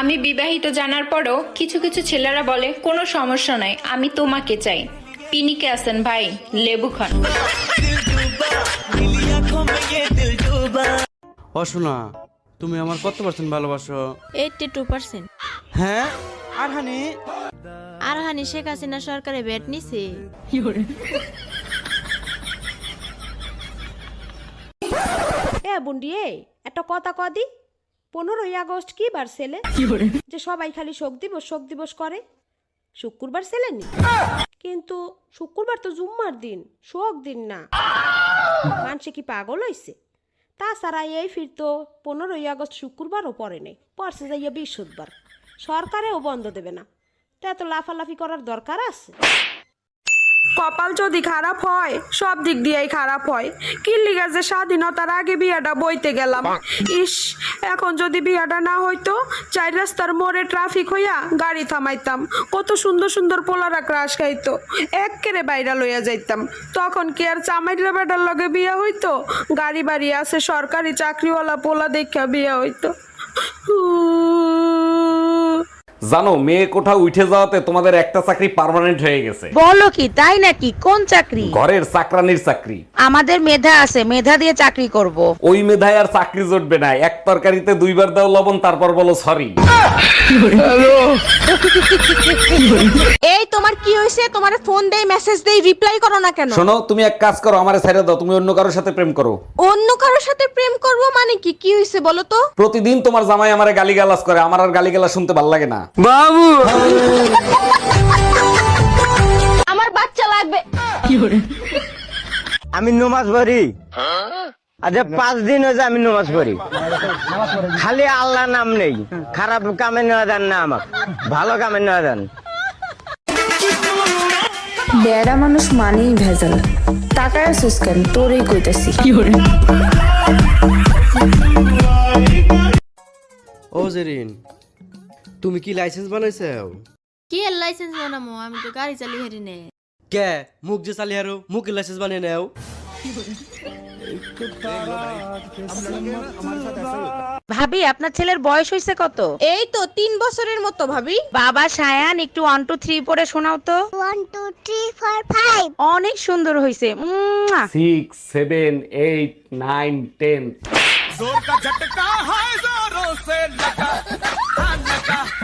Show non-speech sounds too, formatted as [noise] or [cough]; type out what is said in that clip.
আমি বিবাহিত জানার পরও কিছু কিছু ছেলেরা বলে কোনো সমস্যা নাই আমি তোমাকে চাই। পিনিকে আছেন ভাই লেবু খান। অশোনা তুমি আমার কত পার্সেন্ট ভালোবাসো? এইটটি টু পার্সেন্ট হ্যাঁ? আর হানি আর হানি শেখ হাসিনা সরকারে ব্যাট নিছে। এ বুন্ডি এ একটা কথা কদি পনেরোই আগস্ট কি বার ছেলে? যে সবাই খালি শোক দিবস শোক দিবস করে। শুক্রবার ছেলে নি কিন্তু শুক্রবার তো জুম্মার দিন শোক দিন না। মানুষে কি পাগল হইছে? তাছাড়া এই ফিরতো পনেরোই আগস্ট শুক্রবারও পরে নেই পরশে যাইয়া বৃহস্পতিবার। সরকারেও বন্ধ দেবে না। তা এত লাফালাফি করার দরকার আছে? কপাল যদি খারাপ হয় সব দিক দিয়েই খারাপ হয়। কিল্লিগা যে স্বাধীনতার আগে বিয়াটা বইতে গেলাম। ইস এখন যদি বিয়াটা না হইতো চার রাস্তার মোড়ে ট্রাফিক হইয়া গাড়ি থামাইতাম। কত সুন্দর সুন্দর পোলারা ক্রাশ খাইতো। একেরে বাইরা লইয়া যাইতাম। তখন কি আর চামাইরা বেটার লগে বিয়া হইতো? গাড়ি বাড়ি আছে সরকারি চাকরিওয়ালা পোলা দেখা বিয়া হইতো। জানো মেয়ে কোঠা উঠে যাওয়াতে তোমাদের একটা চাকরি পার্মানেন্ট হয়ে গেছে। বলো কি তাই নাকি? কোন চাকরি? ঘরের চাকরানির চাকরি। আমাদের মেধা আছে মেধা দিয়ে চাকরি করব। ওই মেধায় আর চাকরি জুটবে না। এক তরকারিতে দুইবার দাও লবণ তারপর বলো সরি [laughs] তোমার কি হয়েছে? তোমার ফোন দেই মেসেজ দেই রিপ্লাই করো না কেন? শোনো তুমি এক কাজ করো আমারে ছেড়ে দাও তুমি অন্য কারোর সাথে প্রেম করো। অন্য কারোর সাথে প্রেম করব মানে কি? কি হয়েছে বলো তো? প্রতিদিন তোমার জামাই আমারে গালিগালাজ করে আমার আর গালিগালাজ শুনতে ভালো লাগে না। বাবু! আমার বাচ্চা লাগবে। আমি নমাজ পড়ি। আচ্ছা পাঁচ দিন হয়েছে আমি নমাজ পড়ি। খালি আল্লাহ নাম নেই। খারাপ কামে নেওয়া দেন না আমাকে। ভালো কামে নেওয়া দেন। বেড়া মানুষ মানেই ভেজাল। টাকায় সুস্কেন তোরই কইতাছি। ও জেরিন তুমি কি লাইসেন্স বানাইছো কি এর লাইসেন্স বানামো? আমি তো গাড়ি চালিয়ে হেরি নে। কে? মুখ যে চালি হারো মুখ লাইসেন্স বানিয়ে নাও। ভাবি আপনার ছেলের বয়স হয়েছে কত? এই তো তিন বছরের মতো ভাবি। বাবা সায়ান একটু ওয়ান টু থ্রি পরে শোনাও তো। One two three four five অনেক সুন্দর হয়েছে। Six seven eight nine ten হ্যাঁ